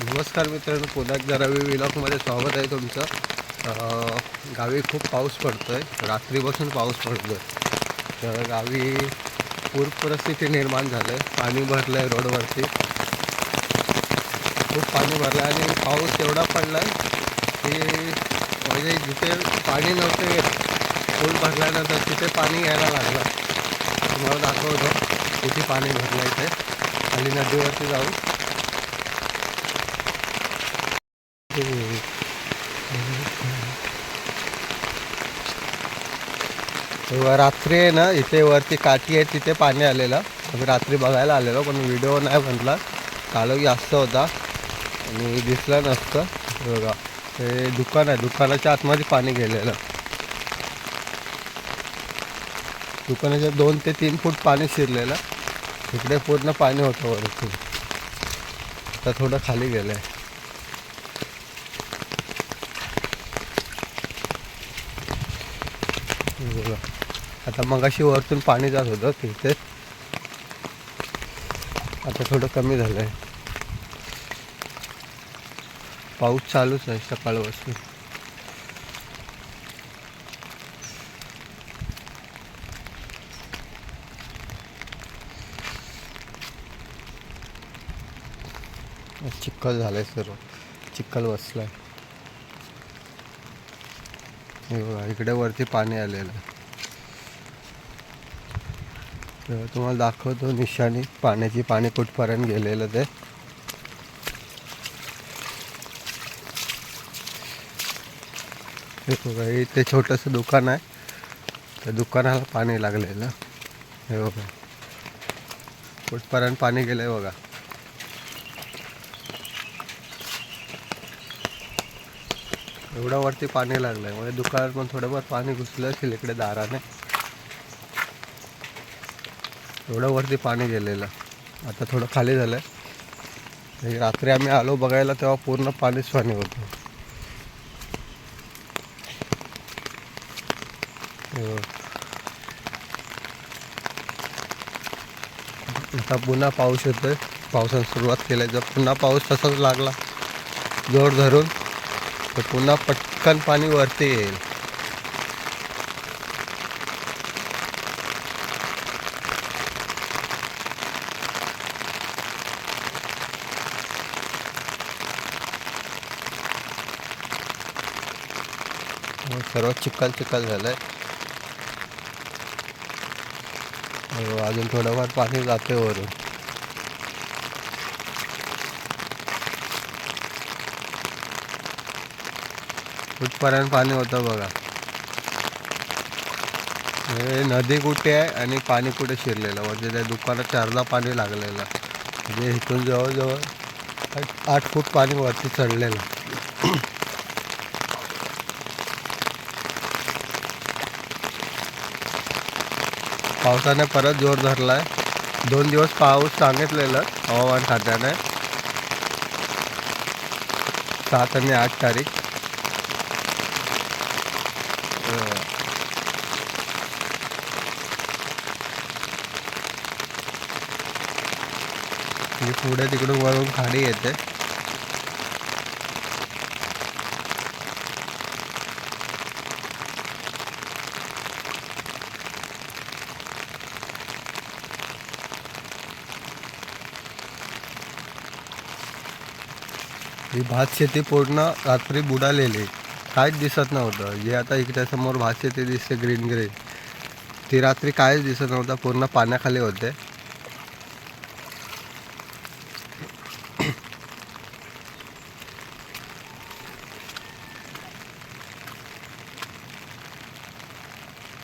नमस्कार मित्रांनो पुन्हा एकदा रवी विलॉगमध्ये स्वागत आहे तुमचं. गावी खूप पाऊस पडतो आहे रात्रीपासून पाऊस पडतो आहे तर गावी पूर परिस्थिती निर्माण झालं आहे पाणी भरलं आहे रोडवरती. खूप पाणी भरलं आहे आणि पाऊस एवढा पडला आहे की म्हणजे जिथे पाणी नव्हते पूल भरल्यानंतर तिथे पाणी यायला लागलं. तुम्हाला दाखवतो किती पाणी भरलं इथे. खाली नदीवरती जाऊ तेव्हा रात्री आहे ना इथे वरती काठी आहे तिथे पाणी आलेलं. आम्ही रात्री बघायला आलेलो पण व्हिडिओ नाही म्हटला. काळोखी जास्त होता. आणि दिसलं नसतं. बघा ते दुकान आहे. दुकानाच्या आतमध्ये पाणी गेलेलं. दुकानाच्या दोन ते तीन फूट पाणी शिरलेलं. इकडे पूर्ण पाणी होतं वरती. आता थोडं खाली गेलं आहे बघा आता मगाशी वरतून पाणी जात होतं तिथे आता थोडं कमी झालं आहे पाऊस चालूच आहे सकाळपासून. चिखल झालंय सर्व. चिखल बसलाय हे बघा इकडे वरती पाणी आलेलं. आहे तर तुम्हाला दाखवतो निशाणी. पाण्याची पाणी कुठपर्यंत गेलेलं ते. हे बघा इथे छोटंसं दुकान आहे. त्या दुकानाला पाणी लागलेलं. हे बघा. कुठपर्यंत पाणी गेलं आहे बघा. एवढं वरती पाणी लागलंय. म्हणजे दुकानात पण थोडंफार पाणी घुसलं असेल इकडे दाराने. एवढं वरती पाणी गेलेलं. आता थोडं खाली झालंय. आहे रात्री आम्ही आलो बघायला तेव्हा पूर्ण पाणीच पाणी होतं. हो. आता पुन्हा पाऊस येतोय. पावसाने सुरुवात केली जर पुन्हा पाऊस तसाच लागला जोर धरून तर पुन्हा पटकन पाणी वरती सर्व चिखल झालंय. हो, अजून थोडंफार पाणी जाते वरून. कुठपर्यंत पाणी होतं बघा. हे नदी कुठे आहे आणि पाणी कुठे शिरलेलं? म्हणजे त्या दुकानात चारदा पाणी लागलेलं. म्हणजे इथून जवळजवळ आठ- फूट पाणी वरती चढलेलं. पावसाने परत जोर धरलाय. दोन दिवस पाऊस सांगितलेलं हवामान खात्याने. सात आणि आठ तारीख. हो. ही. पुढे तिकडून वरून खाडी येते. ही भात शेती पूर्ण रात्री बुडालेली. काहीच दिसत नव्हतं. जे आता इकडे समोर भासते ते दिसते ग्रीन ग्रीन ती रात्री काहीच दिसत नव्हतं पूर्ण पाण्याखाली होते.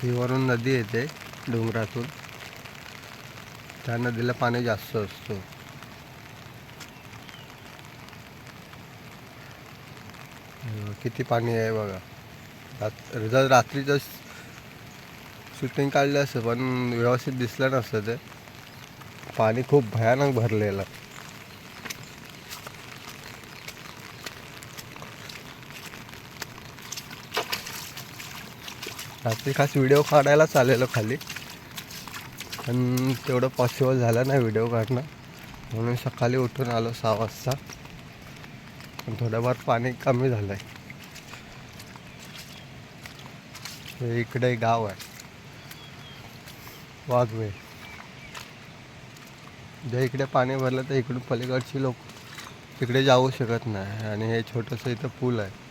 ही वरून नदी येते डोंगरातून. त्या नदीला पाणी जास्त असतो. किती पाणी आहे बघा. रात जर रात्रीचं शूटिंग काढलं असतं पण व्यवस्थित दिसलं नसतं ते. पाणी खूप भयानक भरलेलं. रात्री खास व्हिडिओ काढायला आलेलो खाली. पण तेवढं पॉसिबल झालं नाही व्हिडिओ काढणं. म्हणून सकाळी उठून आलो सहा वाजता. पण थोडंफार पाणी कमी झालं आहे हे इकडे गाव आहे. वाघवे. जे इकडे पाणी भरलं तर इकडून पलीकडची लोक तिकडे जाऊ शकत नाही आणि हे छोटंसं इथं पूल आहे.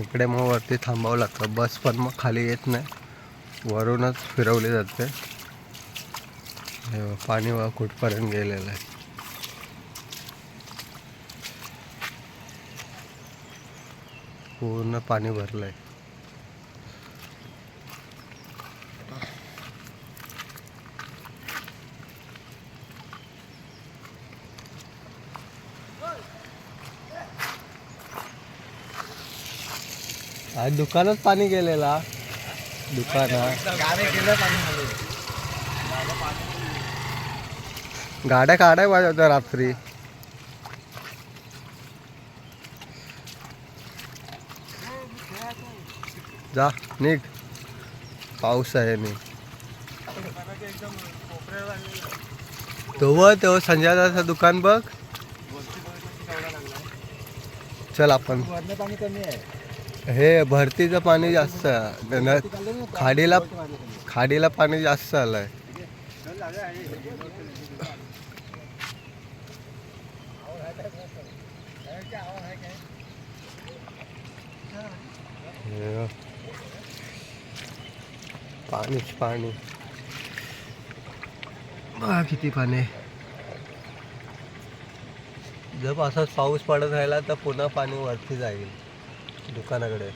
इकडे मग वरती थांबावं लागतं. बस पण मग खाली येत नाही. वरूनच फिरवली जाते. पाणी कुठपर्यंत गेलेलं आहे. पूर्ण पाणी भरलं आहे आज दुकानात पाणी गेलेला. दुकानात गाड्या काढाय पाहिजे होत्या रात्री. जा निघ. पाऊस आहे मी. तेव्हा तेव्हा संजयदाचं दुकान बघ. चल आपण. हे भरतीचं पाणी जास्त न- खाडीला खाडीला पाणी जास्त आलंय. Yeah. पाणीच पाणी बघा किती पाणी आहे. जर असाच पाऊस पडत राहिला तर पुन्हा पाणी वरती जाईल दुकानाकडे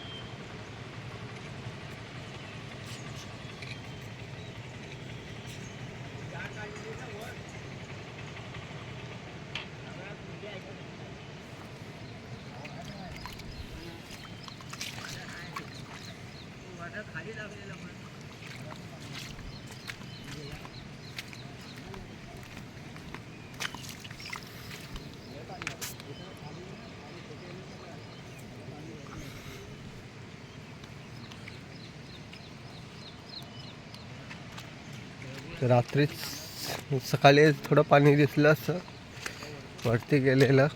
रात्रीच सकाळी थोडं पाणी दिसलं असतं वरती गेलेलं.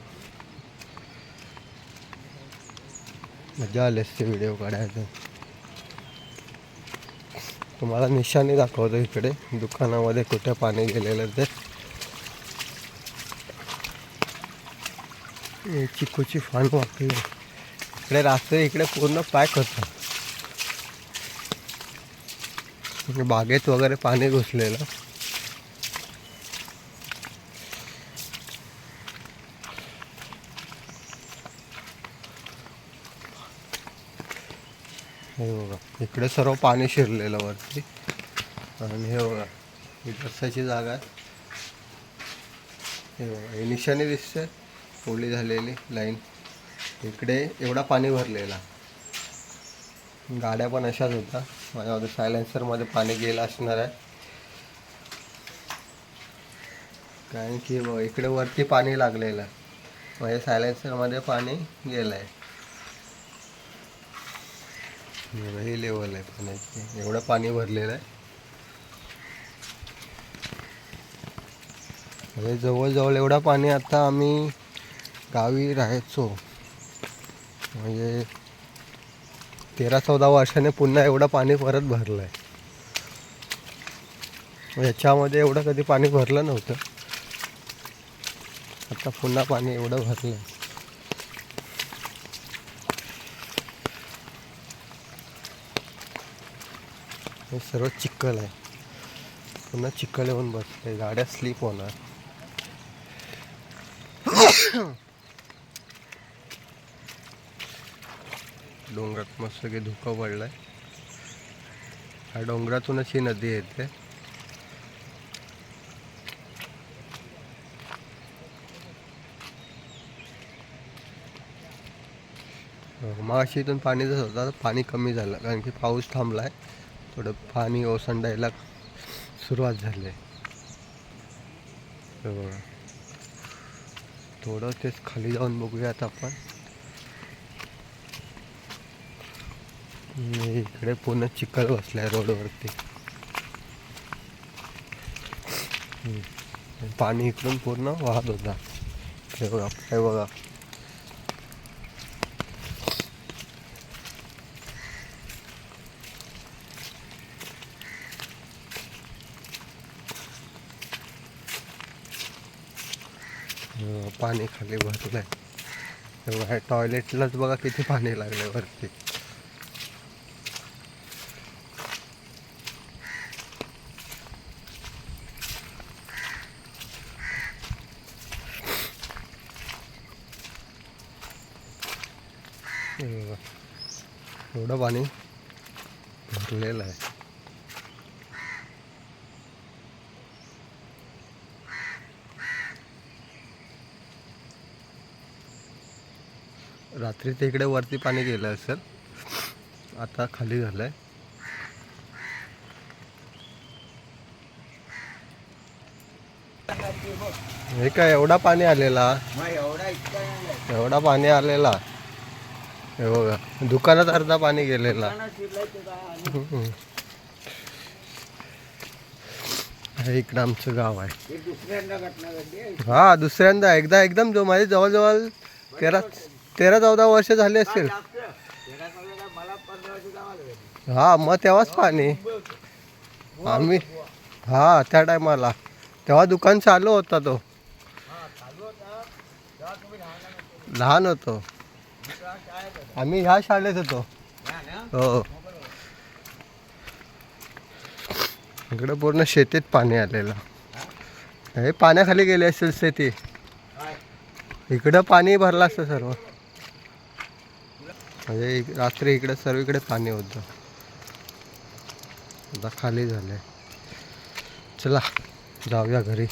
मजा आली असते व्हिडिओ काढायचं तुम्हाला निशाणी दाखवतो इकडे. दुकानामध्ये कुठे पाणी गेलेलं ते. चिकूची फान वाकली. इकडे रात्री इकडे पूर्ण पॅक होतं म्हणजे बागेत वगैरे पाणी घुसलेलं. हे बघा इकडे सर्व पाणी शिरलेलं वरती. आणि हे बघा ही बसायची जागा. आहे हे बघा हे निशाणी दिसते ओली झालेली लाईन. इकडे एवढा पाणी भरलेला. गाड्या पण अशाच होत्या. माझ्या सायलेन्सरमध्ये पाणी गेलं असणार आहे. कारण की इकडे वरती पाणी लागलेलं म्हणजे सायलेन्सरमध्ये पाणी गेलं आहे ही लेवल आहे पाण्याची. एवढं पाणी भरलेलं आहे. म्हणजे जवळजवळ एवढं पाणी आता आम्ही गावी राहायचो. म्हणजे तेरा चौदा वर्षाने पुन्हा एवढं पाणी परत भरलं आहे याच्यामध्ये एवढं कधी पाणी भरलं नव्हतं. आता पुन्हा पाणी एवढं भरलं आहे हे सर्व चिखल आहे. पुन्हा चिखल येऊन बसले गाड्या स्लीप होणार. डोंगरात मस्त की धुकं आहे ह्या डोंगरातूनच ही नदी येते. मागाशी इथून पाणी जसं होतं पाणी कमी झालं कारण की पाऊस थांबलाय. थोडं पाणी ओसंडायला सुरुवात झाली. आहे बघा थोडं तेच खाली जाऊन बघूयात आपण. इकडे पूर्ण चिखल बसलाय रोडवरती पाणी इकडून पूर्ण वाहत होता. हे बघा हे बघा. पाणी खाली भरलंय. टॉयलेटलाच बघा किती पाणी लागलंय वरती हे बघा. एवढं पाणी भरलेलं आहे. रात्री ते इकडे वरती पाणी गेलं असेल. आता खाली झालंय. हे काय एवढा पाणी आलेला. एवढा पाणी आलेला. हे बघा दुकानात अर्धा पाणी गेलेला. हे इकडं आमचं गाव आहे. दुसऱ्यांदा हा दुसऱ्यांदा एकदा एकदम जो माझे जवळजवळ तेरा तेरा चौदा वर्ष झाले असतील. हा मग तेव्हाच पाणी. आम्ही हा त्या टायमाला. तेव्हा दुकान चालू होता तो. लहान होतो. लहान होतो तेव्हा शाळेत होते. आम्ही ह्या शाळेत होतो. हो, हो. इकडं इकडे पूर्ण शेतीत पाणी आलेलं. हे पाण्याखाली गेले असेल शेती. इकडं पाणी भरलं असतं सर्व. म्हणजे इक- रात्री इकडे सर्वीकडे पाणी होतं. आता खाली झालंय. चला जाऊया घरी.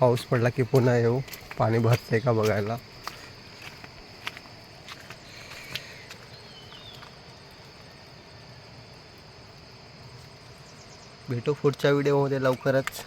पाऊस पडला की पुन्हा येऊ. पाणी भरते का बघायला. भेटू पुढच्या व्हिडिओमध्ये लवकरच.